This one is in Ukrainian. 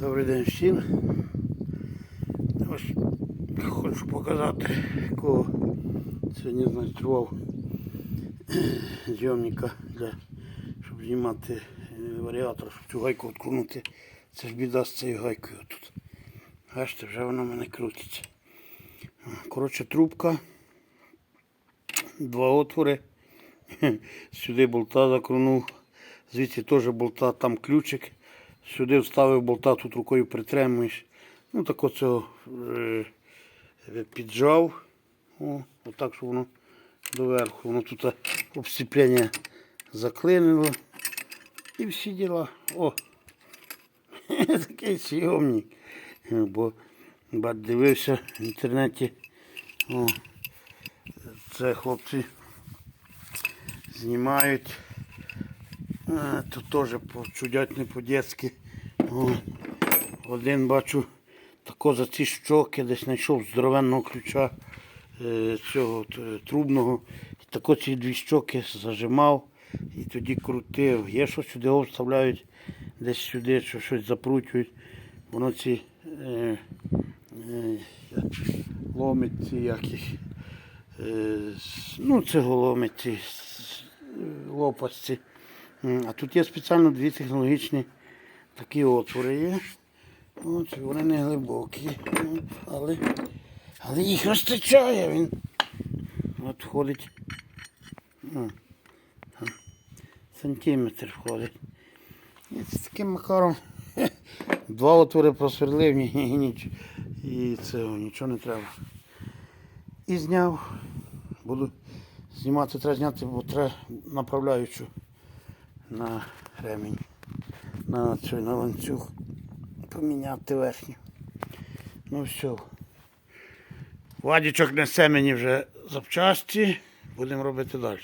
Добрий день всім. Ось хочу показати, якого сьогодні знайшов зйомника, для, щоб знімати варіатор, щоб цю гайку відкрунути. Це ж біда з цією гайкою тут. Бачите, вже вона в мене крутиться. Коротше, трубка, два отвори. Сюди болта закрунув, звідси теж болта, там ключик. Сюди вставив болта, тут рукою притримуєш. Ну так оце е, піджав. О, отак, щоб воно доверху. Воно тут обсіплення заклинило. І всі діла. О! Такий сйомник. Бо бать, дивився в інтернеті. О, це хлопці знімають. Тут теж по- чудять не по-дєцьки. Один бачу тако за ці щоки десь знайшов здоровенного ключа е, цього трубного. І тако ці дві щоки зажимав і тоді крутив. Є що сюди вставляють, десь сюди, що щось запрутюють. Воно ці е, е, ломить ці яких. Е, ну, це голомить ці е, лопасті. А тут є спеціально дві технологічні такі отвори є. От, вони не глибокі. Але, але їх вистачає. Він от входить. Сантиметр входить. І з таким макаром два отвори просверлив ні, ніч, і цього нічого не треба. І зняв. Буду знімати, треба зняти, бо треба направляючу на ремінь, на цей на ланцюг поміняти верхню. Ну все. Вадічок несе мені вже запчасті, будемо робити далі.